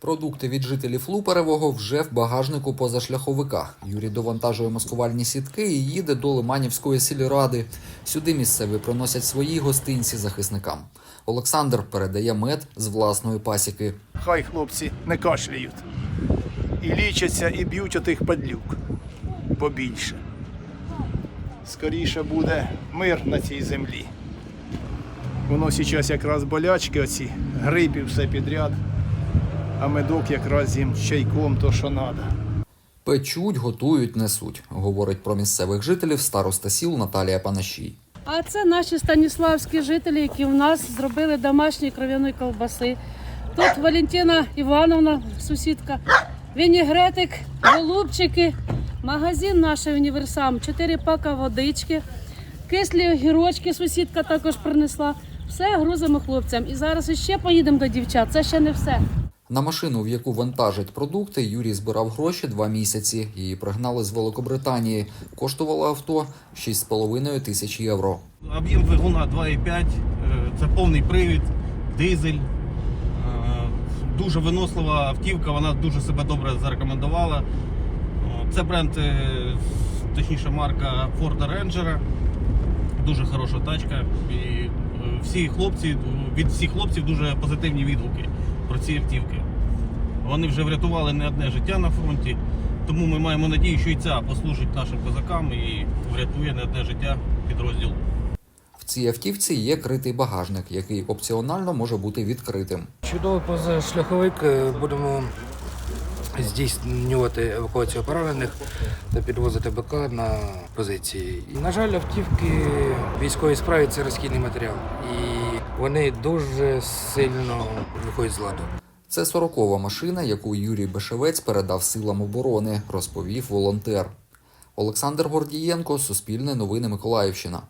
Продукти від жителів Луперевого вже в багажнику позашляховика. Юрій довантажує маскувальні сітки і їде до Лиманівської сільради. Сюди місцеві приносять свої гостинці захисникам. Олександр передає мед з власної пасіки. Хай хлопці не кашляють. І лічаться, і б'ють отих падлюк побільше. Скоріше буде мир на цій землі. Воно зараз якраз болячки, оці грипі все підряд, а медок якраз їм чайком то, що треба. Печуть, готують, несуть, говорить про місцевих жителів староста сіл Наталія Панашій. А це наші станіславські жителі, які в нас зробили домашні кров'яні ковбаси. Тут Валентина Івановна, сусідка, вінігретик, голубчики, магазин наш універсам, чотири пака водички, кислі огірочки сусідка також принесла. Все грузимо хлопцям. І зараз іще поїдемо до дівчат. Це ще не все. На машину, в яку вантажать продукти, Юрій збирав гроші два місяці. Її пригнали з Великобританії. Коштувало авто 6,5 тисяч євро. Об'єм двигуна 2,5, е, це повний привід, дизель. Е, Дуже винослива автівка, вона дуже себе добре зарекомендувала. Це бренд, е, точніше марка Ford Ranger. Дуже хороша тачка. І всі хлопці, від всіх хлопців дуже позитивні відгуки про ці автівки. Вони вже врятували не одне життя на фронті, тому ми маємо надію, що і ця послужить нашим козакам і врятує не одне життя підрозділу. В цій автівці є критий багажник, який опціонально може бути відкритим. Чудовий позашляховик. Е, Будемо здійснювати евакуацію поранених та підвозити БК на позиції. І, на жаль, автівки військової справі це розхідний матеріал. І вони дуже сильно виходять з ладу. Це 40-ва машина, яку Юрій Бешевець передав силам оборони, розповів волонтер. Олександр Гордієнко, Суспільне новини Миколаївщина.